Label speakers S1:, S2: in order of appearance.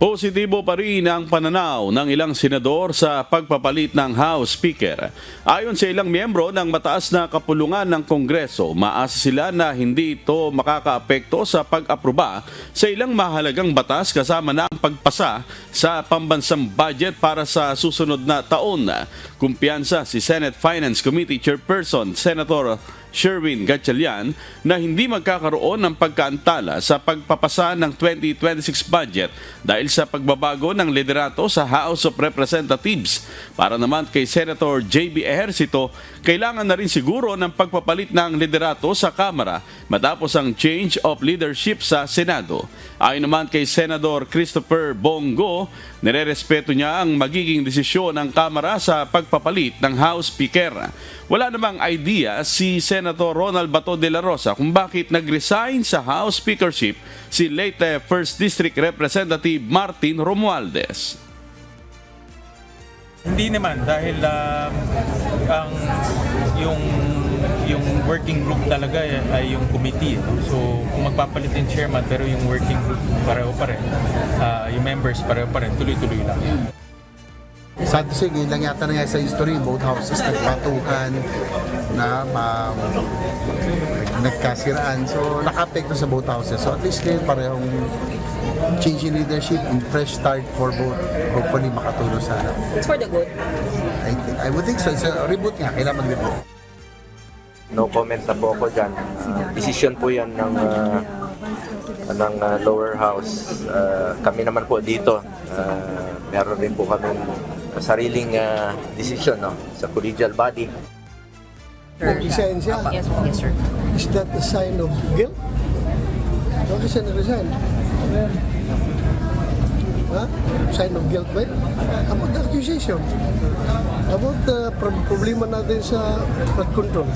S1: Positibo pa rin ang pananaw ng ilang senador sa pagpapalit ng House Speaker. Ayon sa ilang miyembro ng mataas na kapulungan ng Kongreso, maasa sila na hindi ito makakaapekto sa pag-aproba sa ilang mahalagang batas kasama na ang pagpasa sa pambansang budget para sa susunod na taon. Kumpiyansa si Senate Finance Committee Chairperson Senator Sherwin Gatchalian na hindi magkakaroon ng pagkaantala sa pagpapasa ng 2026 budget dahil sa pagbabago ng liderato sa House of Representatives. Para naman kay Senator JB Ejercito, kailangan na rin siguro ng pagpapalit ng liderato sa Kamara matapos ang change of leadership sa Senado. Ayon naman kay Senador Christopher Bongo, nirerespeto niya ang magiging desisyon ng Kamara sa pagpapalit ng House Speaker. Wala namang idea si Senator Ronald Bato de la Rosa kung bakit nag-resign sa House Speakership si late 1st District Representative Martin Romualdez.
S2: Hindi naman dahil um, ang yung yung working group talaga ay- ay yung committee. no? So kung magpapalit yung chairman pero yung working group pareho pa rin, ah, yung members pareho pa rin, tuloy-tuloy lang.
S3: Sad to say, lang yata na nga sa history, both houses nagpatukan na um, nagkasiraan. So, naka-apekto sa both houses. So, at least ngayon parehong change in leadership and fresh start for both. Hopefully, makatulong sana.
S4: It's for the good.
S3: I, think, I would think so. It's a reboot nga. Kailangan mag-reboot.
S5: No comment na po ako dyan. Uh, decision po yan ng, uh, ng uh, lower house. Uh, kami naman po dito, uh, meron rin po kami sariling uh, decision no, sa collegial body.
S6: Resign siya.
S4: Yes, yes, sir.
S6: Is that a sign of guilt? Bakit siya nag-resign? Ha? Sign of guilt ba yun? About the accusation. About the pro- problema natin sa flood control.